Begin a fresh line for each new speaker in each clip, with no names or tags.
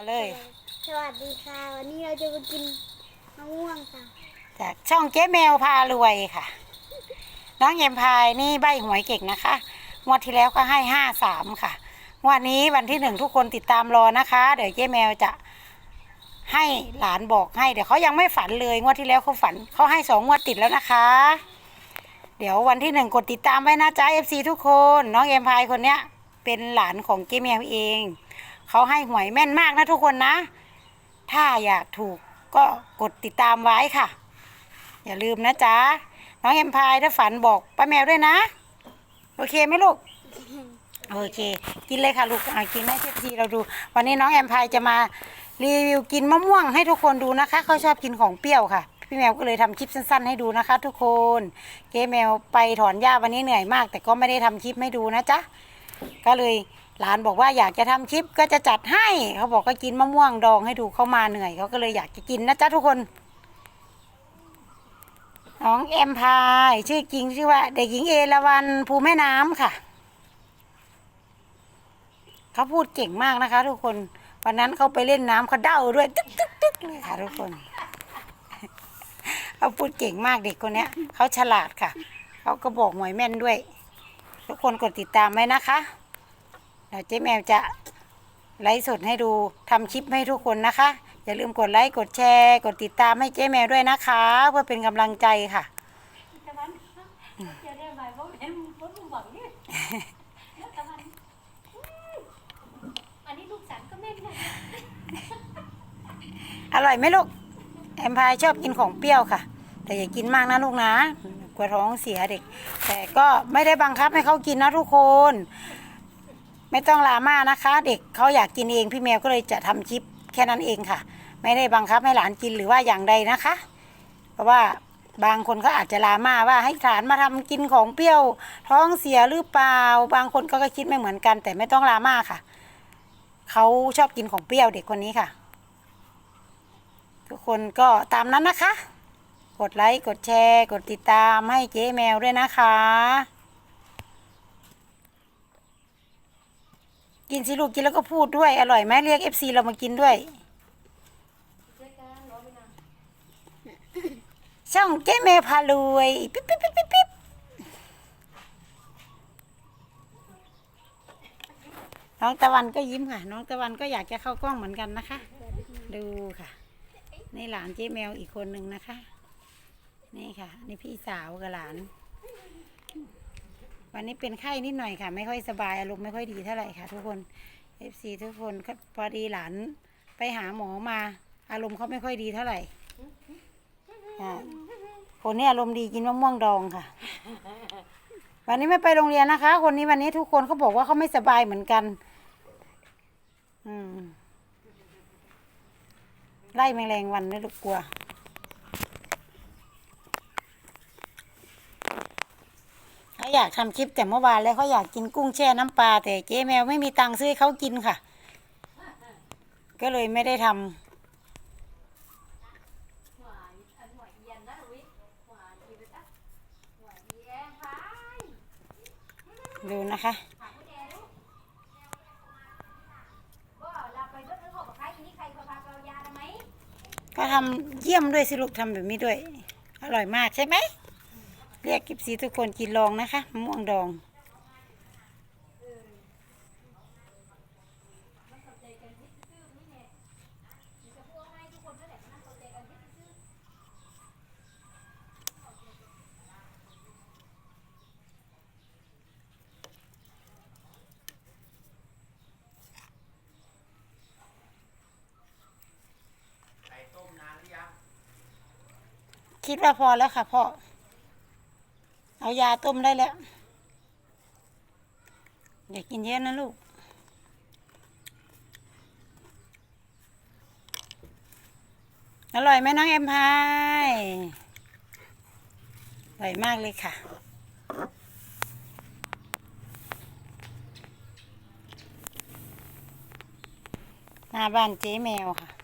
เอาเลย
สวัสดีค่ะ วันนี้เราจะมากินมะม่วงค่ะ
จากช่องเจ๊แมวพารวยค่ะ น้องเอ็มพายนี่ใบหวยเก่งนะคะ งวดที่แล้วก็ให้ห้าสามค่ะ งวดนี้วันที่หนึ่งทุกคนติดตามรอนะคะ เดี๋ยวเจ๊แมวจะให้หลานบอกให้ เดี๋ยวเขายังไม่ฝันเลย งวดที่แล้วเขาฝันเขาให้สองงวดติดแล้วนะคะ เดี๋ยววันที่หนึ่งกดติดตามไว้นะจ๊ะเอฟซีทุกคน น้องเอ็มพายคนเนี้ยเป็นหลานของเจ๊แมวเอง เขาให้หวยแม่นมากนะทุกคนนะ ถ้าอยากถูกก็กดติดตามไว้ค่ะ อย่าลืมนะจ๊ะ น้องเอ็มพายถ้าฝันบอกป้าแมวด้วยนะ โอเคไหมลูก โอเค กินเลยค่ะลูกอะกินให้เทีทีเราดู วันนี้น้องแอมพายจะมารีวิวกินมะม่วงให้ทุกคนดูนะคะ เขาชอบกินของเปรี้ยวค่ะ พี่แมวก็เลยทำคลิปสั้น ๆ ให้ดูนะคะ ทุกคน เจ๊แมวไปถอนหญ้าวันนี้เหนื่อยมาก แต่ก็ไม่ได้ทำคลิปให้ดูนะจ๊ะ ก็เลย หลานบอกว่าอยากจะทำคลิปก็จะจัดให้ เขาบอกก็กินมะม่วงดองให้ดูเขามาเหนื่อยเขาก็เลยอยากจะกินนะจ๊ะทุกคนน้องแอมพายชื่อจริงชื่อว่าเด็กหญิงเอราวันภูแม่น้ำค่ะ เขาพูดเก่งมากนะคะ ทุกคนวันนั้นเขาไปเล่นน้ำเขาเด้าด้วยตึ๊กตึ๊กตึ๊กเลยค่ะทุกคนเขาพูดเก่งมากเด็กคนนี้เขาฉลาดค่ะเขาก็บอกหมวยแม่นด้วย ทุกคนกดติดตามไว้นะคะ เดี๋ยวเจ๊แมวจะไลฟ์สดให้ดูทำคลิปให้ทุกคนนะคะ อย่าลืมกดไลค์กดแชร์ กดติดตามให้เจ๊แมวด้วยนะคะ เพื่อเป็นกำลังใจค่ะ
ตะวันเจะได้เพราะเห็นเพราะลุงหวังนี่ตะวันอืมอันนี้ลูกสันก็แม่นนะ
อร่อยไหมลูกแอมพายชอบกินของเปรี้ยวค่ะ แต่อย่ากินมากนะลูกนะกลัวท้องเสียเด็ก แต่ก็ไม่ได้บังคับให้เขากินนะทุกคน ไม่ต้องลาม่านะคะ เด็กเขาอยากกินเองพี่แมวก็เลยจะทำคลิปแค่นั้นเองค่ะ ไม่ได้บังคับให้หลานกินหรือว่าอย่างใดนะคะ เพราะว่าบางคนก็อาจจะลาม่าว่าให้หลานมาทำกินของเปรี้ยว ท้องเสียหรือเปล่า บางคนก็คิดไม่เหมือนกัน แต่ไม่ต้องลาม่าค่ะเขาชอบกินของเปรี้ยวเด็กคนนี้ค่ะ ทุกคนก็ตามนั้นนะคะ กดไลค์กดแชร์ กดติดตามให้เจ๊แมวด้วยนะคะ กินสิลูกกินแล้วก็พูดด้วย อร่อยไหมเรียกเอฟซีเรามากินด้วย ช่องเจ๊แมวพารวยปิ๊บปิ๊บปิ๊บปิ๊บปิ๊บน้องตะวันก็ยิ้มค่ะ น้องตะวันก็อยากจะเข้ากล้องเหมือนกันนะคะ ดูค่ะ นี่หลานเจ๊แมวอีกคนหนึ่งนะคะ นี่ค่ะ นี่พี่สาวกับหลาน วันนี้เป็นไข้นิดหน่อยค่ะ ไม่ค่อยสบายอารมณ์ไม่ค่อยดีเท่าไหร่ค่ะ ทุกคนเอฟซีทุกคนก็พอดีหลานไปหาหมอมา อารมณ์เขาไม่ค่อยดีเท่าไหร่คนนี้อารมณ์ดีกินมะม่วงดองค่ะ วันนี้ไม่ไปโรงเรียนนะคะ คนนี้วันนี้ทุกคนเขาบอกว่าเขาไม่สบายเหมือนกัน อืมไล่แมลงวันนี่ลูกกลัว เขา อยากทำคลิปแต่เมื่อวานแล้วเขาอยากกินกุ้งแช่น้ำปลาแต่เจ๊แมวไม่มีตังค์ซื้อเขากินค่ะ ก็เลยไม่ได้ทำ
หวา
ดูนะคะก็ทำเยี่ยมด้วยสิลูกทำแบบนี้ด้วย อร่อยมากใช่ไหม เรียกกิบซีทุกคนกินลองนะคะมะม่วงดอง คิดว่าพอแล้วค่ะพ่อ เอายาต้มได้แล้วอย่ากินเยอะนะลูกอร่อยไหมน้องเอ็มพายอร่อยมากเลยค่ะ หน้าบ้านเจ๊แมวค่ะ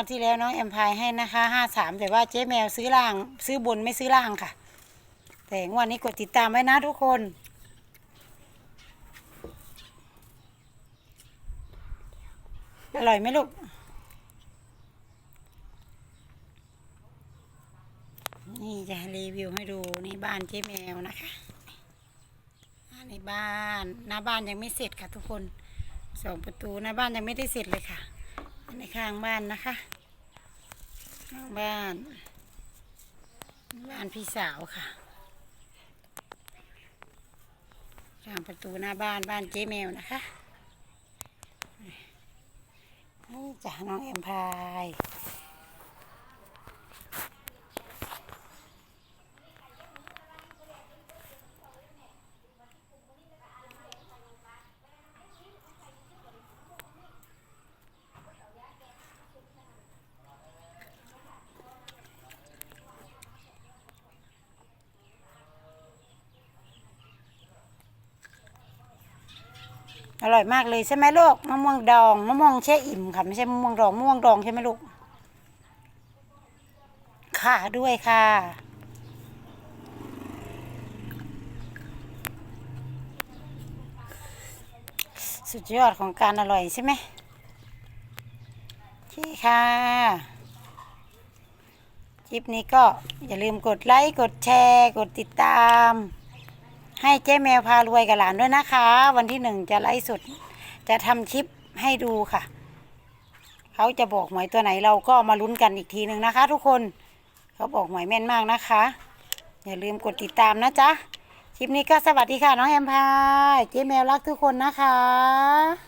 วันที่แล้วน้องแอมพายให้นะคะห้าสามแต่ว่าเจ๊แมวซื้อล่าง ซื้อบนไม่ซื้อล่างค่ะ แต่งวันนี้กดติดตามไว้นะทุกคนอร่อยไหมลูก นี่จะรีวิวให้ดูนี่บ้านเจ๊แมวนะคะอันบ้านหน้าบ้านยังไม่เสร็จค่ะทุกคนสองประตูหน้าบ้านยังไม่ได้เสร็จเลยค่ะ ในข้างบ้านนะคะข้างบ้าน บ้านพี่สาวค่ะทางประตูหน้าบ้านบ้านเจ๊แมวนะคะนี่จ้ะน้องแอมพาย อร่อยมากเลยใช่ไหมลูกมะม่วงดองมะม่วงแช่อิ่มค่ะไม่ใช่มะม่วงดองมะม่วงดองใช่ไหมลูกค่ะด้วยค่ะ สุดยอดของการอร่อยใช่ไหมโอเคค่ะคลิปนี้ก็อย่าลืมกดไลค์ กดแชร์ กดติดตาม ให้เจ๊แมวพารวยกับหลานด้วยนะคะ วันที่หนึ่งจะไลฟ์สดจะทำคลิปให้ดูค่ะ เขาจะบอกหมายตัวไหนเราก็มาลุ้นกันอีกทีหนึ่งนะคะ ทุกคนเขาบอกหมายแม่นมากนะคะ อย่าลืมกดติดตามนะจ๊ะคลิปนี้ก็สวัสดีค่ะ น้องแอมพายเจ๊แมวรักทุกคนนะคะ